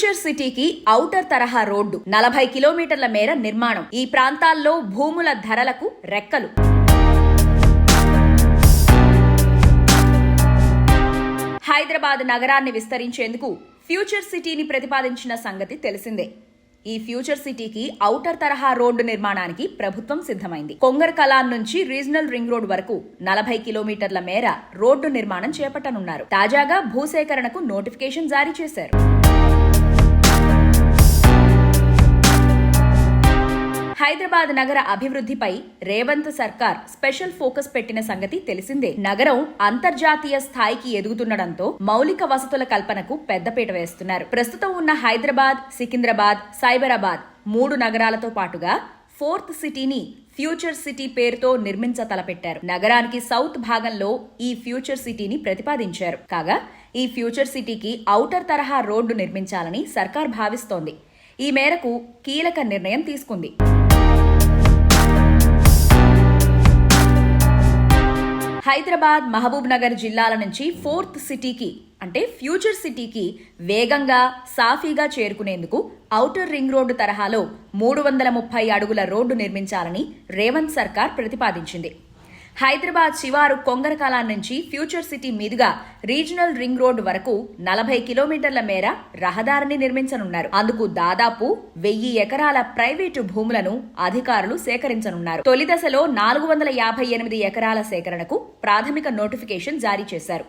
Future సిటీకి outer తరహా road నలభై కిలోమీటర్ల మేర నిర్మాణం. ఈ ప్రాంతాల్లో భూముల ధరలకు రెక్కలు. హైదరాబాద్ నగరాన్ని విస్తరించేందుకు ఫ్యూచర్ సిటీని ప్రతిపాదించిన సంగతి తెలిసిందే. ఈ ఫ్యూచర్ సిటీకి ఔటర్ తరహా రోడ్డు నిర్మాణానికి ప్రభుత్వం సిద్ధమైంది. కొంగర్ కలాన్ నుంచి రీజనల్ రింగ్ రోడ్ వరకు నలభై కిలోమీటర్ల మేర రోడ్డు నిర్మాణం చేపట్టనున్నారు. తాజాగా భూసేకరణకు నోటిఫికేషన్ జారీ చేశారు. హైదరాబాద్ నగర అభివృద్ధిపై రేవంత్ సర్కార్ స్పెషల్ ఫోకస్ పెట్టిన సంగతి తెలిసిందే. నగరం అంతర్జాతీయ స్థాయికి ఎదుగుతుండటంతో మౌలిక వసతుల కల్పనకు పెద్దపీట వేస్తున్నారు. ప్రస్తుతం ఉన్న హైదరాబాద్ సికింద్రాబాద్ సైబరాబాద్ మూడు నగరాలతో పాటుగా ఫోర్త్ సిటీని ఫ్యూచర్ సిటీ పేరుతో నిర్మించ తలపెట్టారు. నగరానికి సౌత్ భాగంలో ఈ ఫ్యూచర్ సిటీని ప్రతిపాదించారు. కాగా ఈ ఫ్యూచర్ సిటీకి ఔటర్ తరహా రోడ్డు నిర్మించాలని సర్కార్ భావిస్తోంది. ఈ మేరకు కీలక నిర్ణయం తీసుకుంది. హైదరాబాద్ మహబూబ్ నగర్ జిల్లాల నుంచి ఫోర్త్ సిటీకి అంటే ఫ్యూచర్ సిటీకి వేగంగా సాఫీగా చేరుకునేందుకు ఔటర్ రింగ్ రోడ్డు తరహాలో మూడు వందల ముప్పై అడుగుల రోడ్డు నిర్మించాలని రేవంత్ సర్కార్ ప్రతిపాదించింది. హైదరాబాద్ శివారు కొంగరకాలా నుంచి ఫ్యూచర్ సిటీ మీదుగా రీజనల్ రింగ్ రోడ్ వరకు నలభై కిలోమీటర్ల మేర రహదారిని నిర్మించనున్నారు. అందుకు దాదాపు వెయ్యి ఎకరాల ప్రైవేటు భూములను అధికారులు సేకరించనున్నారు. తొలి దశలో నాలుగు వందల యాభై ఎనిమిది ఎకరాల సేకరణకు ప్రాథమిక నోటిఫికేషన్ జారీ చేశారు.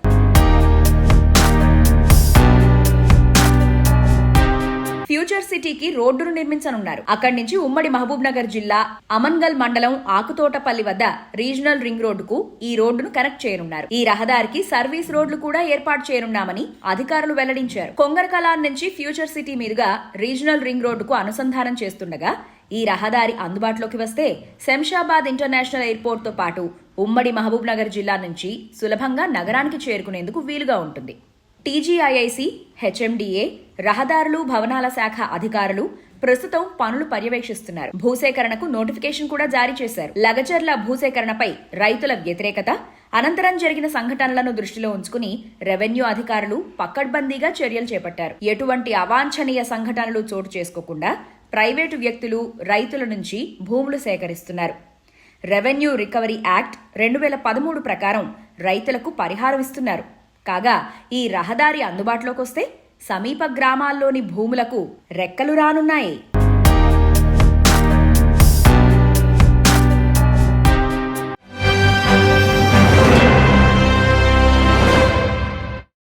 ఫ్యూచర్ సిటీకి రోడ్డును నిర్మించనున్నారు. అక్కడి నుంచి ఉమ్మడి మహబూబ్ నగర్ జిల్లా అమన్గల్ మండలం ఆకుతోటపల్లి వద్ద రీజనల్ రింగ్ రోడ్డుకు ఈ రోడ్డును కనెక్ట్ చేయనున్నారు. ఈ రహదారికి సర్వీస్ రోడ్లు కూడా ఏర్పాటు చేయనున్నామని అధికారులు వెల్లడించారు. కొంగరకలాన్ నుంచి ఫ్యూచర్ సిటీ మీదుగా రీజనల్ రింగ్ రోడ్డుకు అనుసంధానం చేస్తుండగా ఈ రహదారి అందుబాటులోకి వస్తే శంషాబాద్ ఇంటర్నేషనల్ ఎయిర్పోర్ట్తో పాటు ఉమ్మడి మహబూబ్ నగర్ జిల్లా నుంచి సులభంగా నగరానికి చేరుకునేందుకు వీలుగా ఉంటుంది. టీజీఐఐసి హెచ్ఎండిఏ రహదారులు భవనాల శాఖ అధికారులు ప్రస్తుతం పనులు పర్యవేక్షిస్తున్నారు. భూసేకరణకు నోటిఫికేషన్ కూడా జారీ చేశారు. లగచర్ల భూసేకరణపై రైతుల వ్యతిరేకత అనంతరం జరిగిన సంఘటనలను దృష్టిలో ఉంచుకుని రెవెన్యూ అధికారులు పక్కడ్బందీగా చర్యలు చేపట్టారు. ఎటువంటి అవాంఛనీయ సంఘటనలు చోటు చేసుకోకుండా ప్రైవేటు వ్యక్తులు రైతుల నుంచి భూములు సేకరిస్తున్నారు. రెవెన్యూ రికవరీ యాక్ట్ రెండు వేల పదమూడు ప్రకారం రైతులకు పరిహారం ఇస్తున్నారు. కాగా ఈ రహదారి అందుబాటులోకి వస్తే సమీప గ్రామాల్లోని భూములకు రెక్కలు రానున్నాయి.